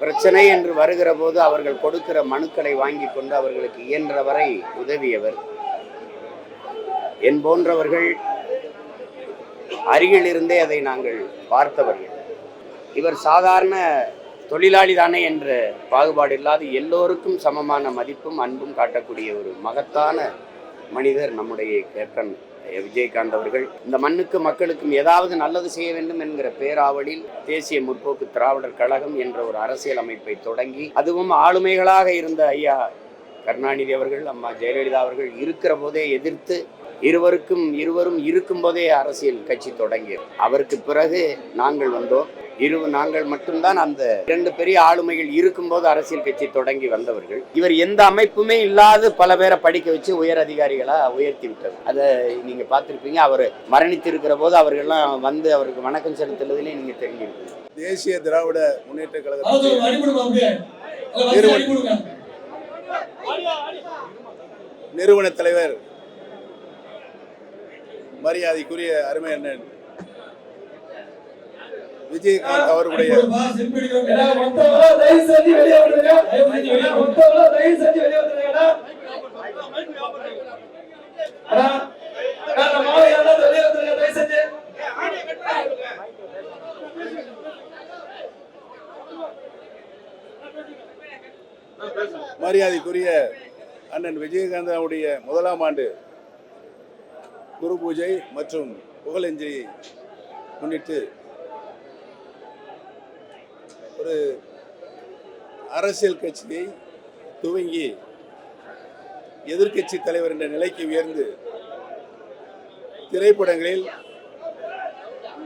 பிரச்சனை என்று வருகிற போது அவர்கள் கொடுக்கிற மனுக்களை வாங்கி கொண்டு அவர்களுக்கு இயன்றவரை உதவியவர். என் போன்றவர்கள் அருகிலிருந்தே அதை நாங்கள் பார்த்தவர்கள். இவர் சாதாரண தொழிலாளி தானே என்ற பாகுபாடு இல்லாது எல்லோருக்கும் சமமான மதிப்பும் அன்பும் காட்டக்கூடிய ஒரு மகத்தான மனிதர் நம்முடைய கேப்டன் விஜயகாந்த் அவர்கள். இந்த மண்ணுக்கு மக்களுக்கும் ஏதாவது நல்லது செய்ய வேண்டும் என்கிற பேராவலில் தேசிய முற்போக்கு திராவிடர் கழகம் என்ற ஒரு அரசியல் அமைப்பை தொடங்கி அதுவும் ஆளுமைகளாக இருந்த ஐயா கருணாநிதி அவர்கள் அம்மா ஜெயலலிதா அவர்கள் இருக்கிற போதே எதிர்த்து இருவருக்கும் இருவரும் இருக்கும் போதே அரசியல் கட்சி தொடங்கியது. அவருக்கு பிறகு நாங்கள் வந்தோம். இரு நாங்கள் மட்டும்தான் அந்த இரண்டு பெரிய ஆளுமைகள் இருக்கும்போது அரசியல் கட்சி தொடங்கி வந்தவர்கள். இவர் எந்த அமைப்புமே இல்லாத பல பேரை படிக்க வச்சு உயர் அதிகாரிகளா உயர்த்தி விட்டது அதை நீங்க பார்த்திருப்பீங்க. அவர் மரணித்திருக்கிற போது அவர்கள்லாம் வந்து அவருக்கு வணக்கம் செலுத்துறதுலேயே நீங்க தெரிஞ்சிருப்பீங்க தேசிய திராவிட முன்னேற்ற கொடுங்க நிறுவன தலைவர் மரியாதைக்குரிய அருமை அண்ணன் விஜயகாந்த் செஞ்சு மரியாதைக்குரிய அண்ணன் விஜயகாந்த் அவருடைய முதலாம் ஆண்டு குரு பூஜை மற்றும் புகழஞ்சலியை முன்னிட்டு ஒரு அரசியல் கட்சியை துவங்கி எதிர்க்கட்சி தலைவர் என்ற நிலைக்கு உயர்ந்து திரைப்படங்களில்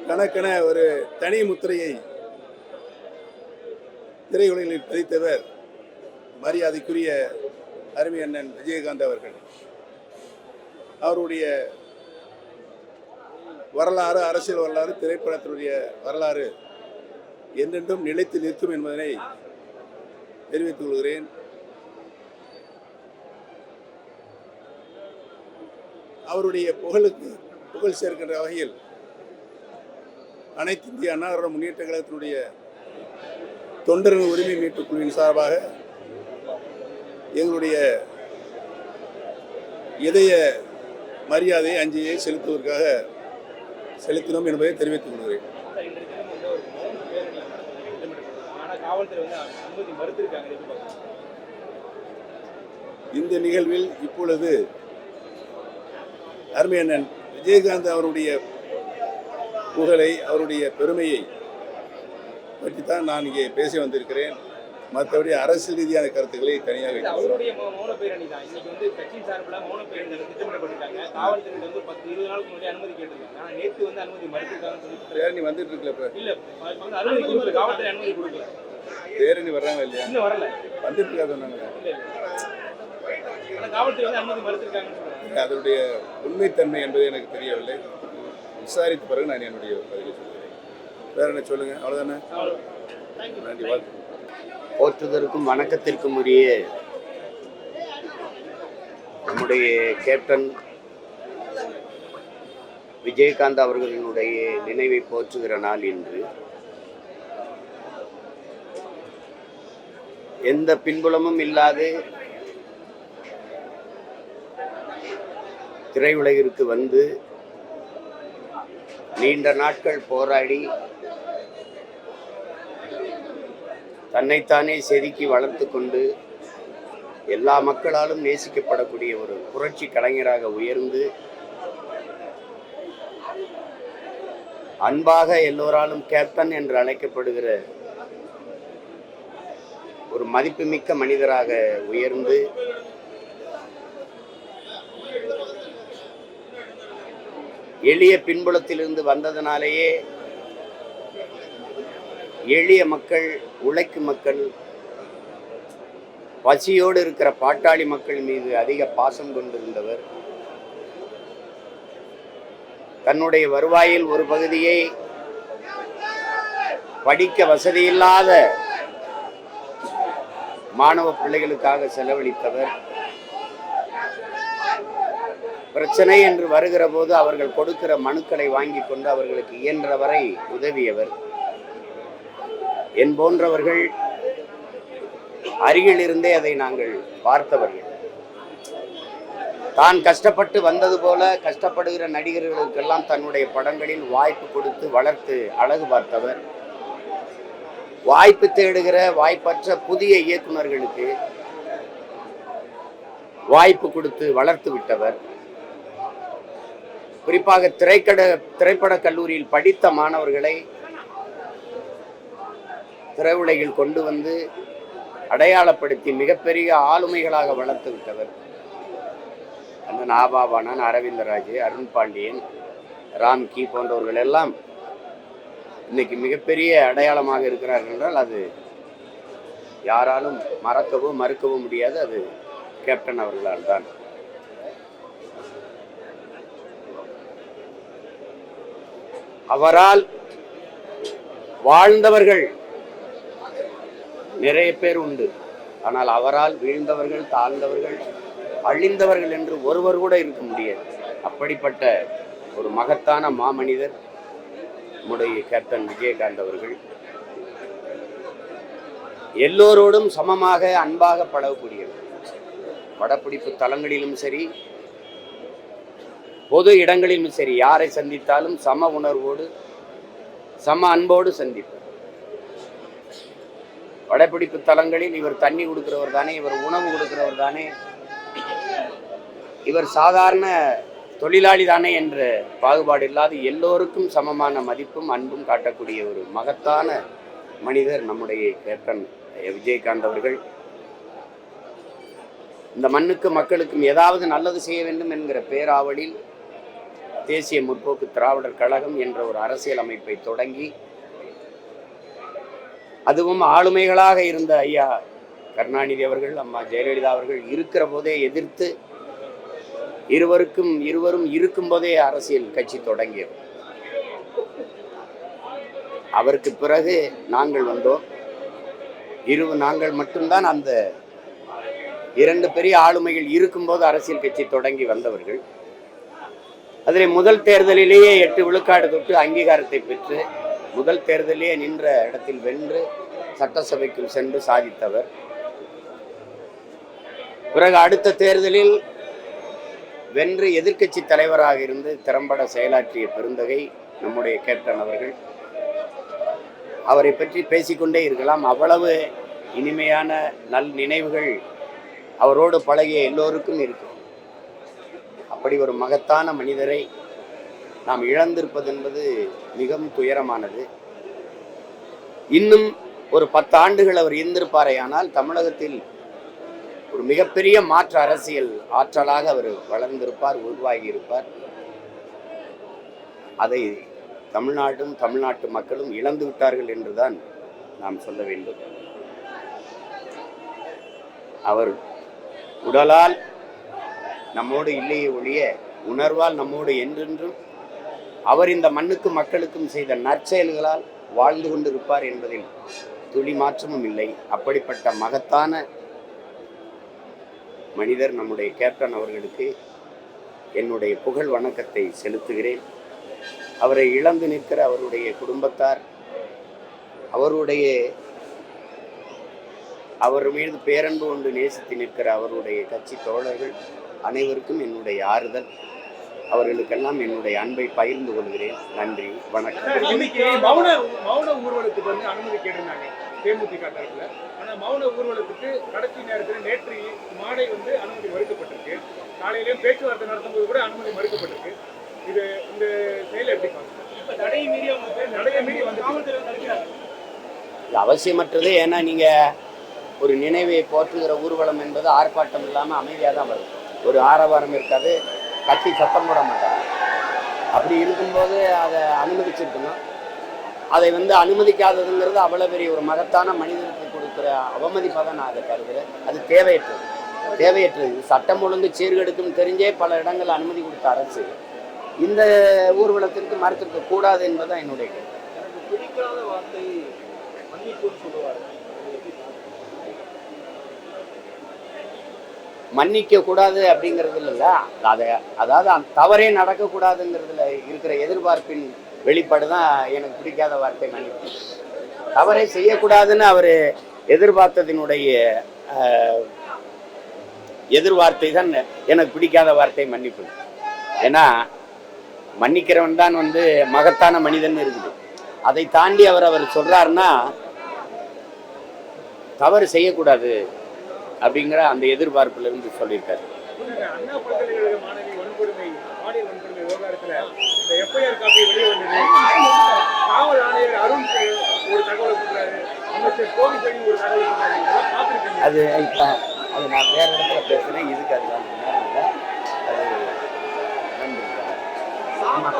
கணக்கென ஒரு தனி முத்திரையை திரையுலகில் பதித்தவர் மரியாதைக்குரிய அருமை அண்ணன் விஜயகாந்த் அவர்கள். அவருடைய வரலாறு அரசியல் வரலாறு திரைப்படத்தினுடைய வரலாறு என்றென்றும் நிலைத்து நிற்கும் என்பதனை தெரிவித்துக் கொள்கிறேன். அவருடைய புகழுக்கு புகழ் சேர்க்கின்ற வகையில் அனைத்து இந்திய அண்ணா முன்னேற்ற கழகத்தினுடைய தொண்டர்கள் உரிமை மீட்புக் குழுவின் சார்பாக எங்களுடைய இதய மரியாதை அஞ்சலியை செலுத்துவதற்காக செலுத்தினோம் என்பதை தெரிவித்துக் கொள்கிறேன். இந்த நிகழ்வில் இப்பொழுது அருமை அண்ணன் விஜயகாந்த் அவருடைய புகழை அவருடைய பெருமையை பற்றி தான் நான் இங்கே பேச வந்திருக்கிறேன். மற்றபடி அரசியல் ரீதியான கருத்துக்களை தனியாக பேரணி வந்துட்டு இருக்குல்ல பேரணி வர்றாங்க இல்லையா? இன்னும் வரல. வந்துட்டு இருக்கா சொன்னாங்க அதனுடைய உண்மைத்தன்மை என்பது எனக்கு தெரியவில்லை. விசாரித்த பிறகு நான் என்னுடைய பதிலை சொல்கிறேன். வேற என்ன சொல்லுங்க? அவ்வளவுதானே? நன்றி வாழ்த்து போற்றுதற்கும் வணக்கத்திற்கும் உரிய நம்முடைய கேப்டன் விஜயகாந்த் அவர்களினுடைய நினைவை போற்றுகிற நாள் இன்று. எந்த பின்புலமும் இல்லாது திரையுலகிற்கு வந்து நீண்ட நாட்கள் போராடி தன்னைத்தானே செதுக்கி வளர்த்து கொண்டு எல்லா மக்களாலும் நேசிக்கப்படக்கூடிய ஒரு புரட்சி கலைஞராக உயர்ந்து அன்பாக எல்லோராலும் கேப்டன் என்று அழைக்கப்படுகிற மதிப்புமிக்க மனிதராக உயர்ந்து எளிய பின்புலத்திலிருந்து வந்ததனாலேயே எளிய மக்கள் உழைக்கும் மக்கள் பசியோடு இருக்கிற பாட்டாளி மக்கள் மீது அதிக பாசம் கொண்டிருந்தவர். தன்னுடைய வருவாயில் ஒரு பகுதியை படிக்க வசதியில்லாத மாணவ பிள்ளைகளுக்காக செலவழித்தவர். பிரச்சனை என்று வருகிற போது அவர்கள் கொடுக்கிற மனுக்களை வாங்கி கொண்டு அவர்களுக்கு இயன்றவரை உதவியவர். என் போன்றவர்கள் அருகில் இருந்தே அதை நாங்கள் பார்த்தவர்கள். தான் கஷ்டப்பட்டு வந்தது போல கஷ்டப்படுகிற நடிகர்களுக்கெல்லாம் தன்னுடைய படங்களில் வாய்ப்பு கொடுத்து வளர்த்து அழகு பார்த்தவர். வாய்ப்பு தேடுகிற வாய்ப்பற்ற புதிய இயக்குனர்களுக்கு வாய்ப்பு கொடுத்து வளர்த்து விட்டவர். குறிப்பாக திரைக்கட திரைப்பட கல்லூரியில் படித்த மாணவர்களை திரையுலகில் கொண்டு வந்து அடையாளப்படுத்தி மிகப்பெரிய ஆளுமைகளாக வளர்த்து விட்டவர். அந்த ஆபாபானன் அரவிந்தராஜ் அருண் பாண்டியன் ராம்கி போன்றவர்கள் எல்லாம் இன்னைக்கு மிகப்பெரிய அடையாளமாக இருக்கிறார்கள் என்றால் அது யாராலும் மறக்கவோ மறுக்கவோ முடியாது. அது கேப்டன் அவர்களால் தான். அவரால் வாழ்ந்தவர்கள் நிறைய பேர் உண்டு. ஆனால் அவரால் வீழ்ந்தவர்கள் தாழ்ந்தவர்கள் அழிந்தவர்கள் என்று ஒருவர் கூட இருக்க முடியாது. அப்படிப்பட்ட ஒரு மகத்தான மாமனிதர் நம்முடைய கேப்டன் விஜயகாந்த் அவர்கள் எல்லோரோடும் சமமாக அன்பாக பழகக்கூடியவர். படப்பிடிப்பு தலங்களிலும் சரி பொது இடங்களிலும் சரி யாரை சந்தித்தாலும் சம உணர்வோடு சம அன்போடு சந்திப்பார். படப்பிடிப்பு தலங்களில் இவர் தண்ணி கொடுக்கிறவர் தானே இவர் உணவு கொடுக்கிறவர் தானே. இவர் சாதாரண தொழிலாளி தானே என்ற பாகுபாடு இல்லாது எல்லோருக்கும் சமமான மதிப்பும் அன்பும் காட்டக்கூடிய ஒரு மகத்தான மனிதர் நம்முடைய கேப்டன் விஜயகாந்த் அவர்கள். இந்த மண்ணுக்கு மக்களுக்கும் ஏதாவது நல்லது செய்ய வேண்டும் என்கிற பேராவலில் தேசிய முற்போக்கு திராவிடர் கழகம் என்ற ஒரு அரசியல் அமைப்பை தொடங்கி அதுவும் ஆளுமைகளாக இருந்த ஐயா கருணாநிதி அவர்கள் அம்மா ஜெயலலிதா அவர்கள் இருக்கிற போதே எதிர்த்து இருவருக்கும் இருவரும் இருக்கும் போதே அரசியல் கட்சி தொடங்கியது. அவருக்கு பிறகு நாங்கள் வந்தோம். இரு நாங்கள் மட்டும்தான் அந்த இரண்டு பெரிய ஆளுமைகள் இருக்கும்போது அரசியல் கட்சி தொடங்கி வந்தவர்கள். அதில் முதல் தேர்தலிலேயே எட்டு விழுக்காடு தொட்டு அங்கீகாரத்தை பெற்று முதல் தேர்தலிலேயே நின்ற இடத்தில் வென்று சட்டசபைக்குள் சென்று சாதித்தவர். பிறகு அடுத்த தேர்தலில் வென்று எதிர்க்கட்சி தலைவராக இருந்து திறம்பட செயலாற்றிய பெருந்தகை நம்முடைய கேப்டன் அவர்கள். அவரை பற்றி பேசிக்கொண்டே இருக்கலாம். அவ்வளவு இனிமையான நல் நினைவுகள் அவரோடு பழகிய எல்லோருக்கும் இருக்கும். அப்படி ஒரு மகத்தான மனிதரை நாம் இழந்திருப்பது என்பது மிகவும் துயரமானது. இன்னும் ஒரு பத்து ஆண்டுகள் அவர் இருந்திருப்பாரேயானால் தமிழகத்தில் ஒரு மிகப்பெரிய மாற்று அரசியல் ஆற்றலாக அவர் வளர்ந்திருப்பார் உருவாகி இருப்பார் அதை தமிழ்நாடும் தமிழ்நாட்டு மக்களும் இழந்து விட்டார்கள் என்றுதான் நாம் சொல்ல வேண்டும். அவர் உடலால் நம்மோடு இல்லையே ஒழிய உணர்வால் நம்மோடு என்றென்றும் அவர் இந்த மண்ணுக்கும் மக்களுக்கும் செய்த நற்செயல்களால் வாழ்ந்து கொண்டிருப்பார் என்பதில் துளி மாற்றமும் இல்லை. அப்படிப்பட்ட மகத்தான மனிதர் நம்முடைய கேப்டன் அவர்களுக்கு என்னுடைய புகழ் வணக்கத்தை செலுத்துகிறேன். அவரை இழந்து நிற்கிற அவருடைய குடும்பத்தார் அவருடைய அவர் மீது பேரன்பு கொண்டு நேசித்து நிற்கிற அவருடைய கட்சி தோழர்கள் அனைவருக்கும் என்னுடைய ஆறுதல். அவர்களுக்கெல்லாம் என்னுடைய அன்பை பகிர்ந்து கொள்கிறேன். நன்றி வணக்கம். இன்னைக்கு மௌன மௌன ஊர்வலத்துக்கு வந்து அனுமதி கேட்டிருந்தாங்க. தேமுதிக தரப்புல. மௌன ஊர்வலத்துக்கு கடைசி நேரத்தில் நேற்று மாலை வந்து அனுமதி மறுக்கப்பட்டிருக்கு. காலையிலேயும் பேச்சுவார்த்தை நடத்தும்போது கூட அனுமதி மறுக்கப்பட்டிருக்கு. இது இந்த செயல் எப்படி தடையை மீறி அவங்க தடையை மீறி வந்து காவல்துறை தடுக்கிறாங்க இது அவசியமற்றது. ஏன்னா நீங்கள் ஒரு நினைவை போற்றுகிற ஊர்வலம் என்பது ஆர்ப்பாட்டம் இல்லாமல் அமைதியாக தான் வரும். ஒரு ஆரவாரம் இருக்காது. கத்தி சத்தம் போட மாட்டாங்க. அப்படி இருக்கும்போது அதை அனுமதிச்சிருக்கணும். அதை வந்து அனுமதிக்காததுங்கிறது அவ்வளோ பெரிய ஒரு மகத்தான மனிதனுக்கு கொடுக்குற அவமதிப்பாக தான் நான் அதை கருதுகிறேன் அது தேவையற்றது. தேவையற்றது. சட்டம் ஒழுங்கு சீர்கெடுக்கும் தெரிஞ்சே பல இடங்கள் அனுமதி கொடுத்த அரசு இந்த ஊர்வலத்திற்கு மறுத்திருக்க கூடாது என்பதுதான் என்னுடைய கருத்து வார்த்தை மன்னிக்க கூடாது அப்படிங்கிறதுல இல்லை. அதை அதாவது அந்த தவறே நடக்கக்கூடாதுங்கிறதுல இருக்கிற எதிர்பார்ப்பின் வெளிப்பாடு தான் எனக்கு பிடிக்காத வார்த்தை மன்னிப்பு. தவறே செய்யக்கூடாதுன்னு அவர் எதிர்பார்த்ததினுடைய எதிர்வார்த்தை தான் எனக்கு பிடிக்காத வார்த்தை மன்னிப்பு. ஏன்னா மன்னிக்கிறவன் தான் வந்து மகத்தான மனிதன் இருக்குது. அதை தாண்டி அவர் அவர் சொல்றாருன்னா தவறு செய்யக்கூடாது அப்படிங்கிற அந்த எதிர்பார்ப்புல இருந்து சொல்லியிருக்காரு அது இப்போ அது நான் வேற இடத்துல பேசுகிறேன் இதுக்கு அதுதான் நேரம் இல்லை.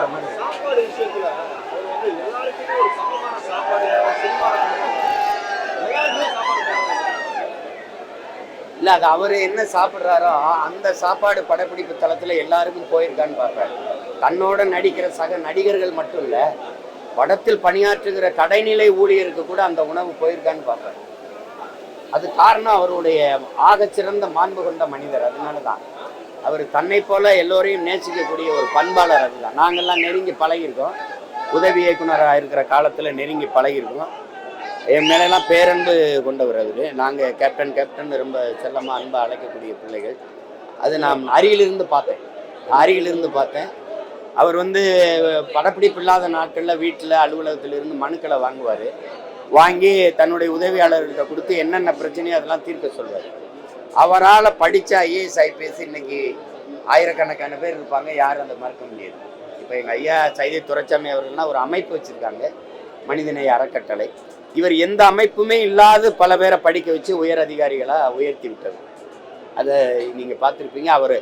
அது சாப்பாடு விஷயத்துல அவர் வந்து எல்லாருக்குமே ஒரு சமமான சாப்பாடு செல்வாக்கு எல்லாருக்குமே சாப்பாடு தேவை. இல்லை அது அவர் என்ன சாப்பிட்றாரோ அந்த சாப்பாடு படப்பிடிப்பு தளத்தில் எல்லாருக்கும் போயிருக்கான்னு பார்ப்பேன். தன்னோட நடிக்கிற சக நடிகர்கள் மட்டும் இல்லை படத்தில் பணியாற்றுகிற கடைநிலை ஊழியருக்கு கூட அந்த உணவு போயிருக்கான்னு பார்ப்பேன். அது காரணம் அவருடைய ஆகச்சிறந்த மாண்பு கொண்ட மனிதர். அதனால தான் அவர் தன்னை போல எல்லோரையும் நேசிக்கக்கூடிய ஒரு பண்பாளர் அதுதான். நாங்கள்லாம் நெருங்கி பழகியிருக்கோம். உதவி இயக்குனராக இருக்கிற காலத்தில் நெருங்கி பழகியிருக்கோம். என் மேலெல்லாம் பேரன்பு கொண்டவர் அவர். நாங்கள் கேப்டன் கேப்டன் ரொம்ப செல்லமாக அன்பாக அழைக்கக்கூடிய பிள்ளைகள். அது நான் அருகிலிருந்து பார்த்தேன். அருகிலிருந்து பார்த்தேன். அவர் வந்து படப்பிடிப்பு இல்லாத நாட்களில் வீட்டில் அலுவலகத்தில் இருந்து மனுக்களை வாங்குவார். வாங்கி தன்னுடைய உதவியாளர்கிட்ட கொடுத்து என்னென்ன பிரச்சனையோ அதெல்லாம் தீர்க்க சொல்வார். அவரால் படித்த ஐஏஎஸ் ஐபிஎஸ் இன்னைக்கு ஆயிரக்கணக்கான பேர் இருப்பாங்க யாரும் அதை மறக்க முடியாது. இப்போ எங்கள் ஐயா சைதை துரைச்சாமி அவர்கள்லாம் ஒரு அமைப்பு வச்சுருக்காங்க மனிதநேய அறக்கட்டளை. இவர் எந்த அமைப்புமே இல்லாத பல பேரை படிக்க வச்சு உயர் அதிகாரிகளாக உயர்த்தி விட்டது அதை நீங்கள் பார்த்துருப்பீங்க அவர்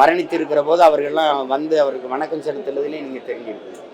மரணித்திருக்கிற போது அவர்கள்லாம் வந்து அவருக்கு வணக்கம் செலுத்துறதுலேயே நீங்கள் தெரிஞ்சிருப்பீங்க.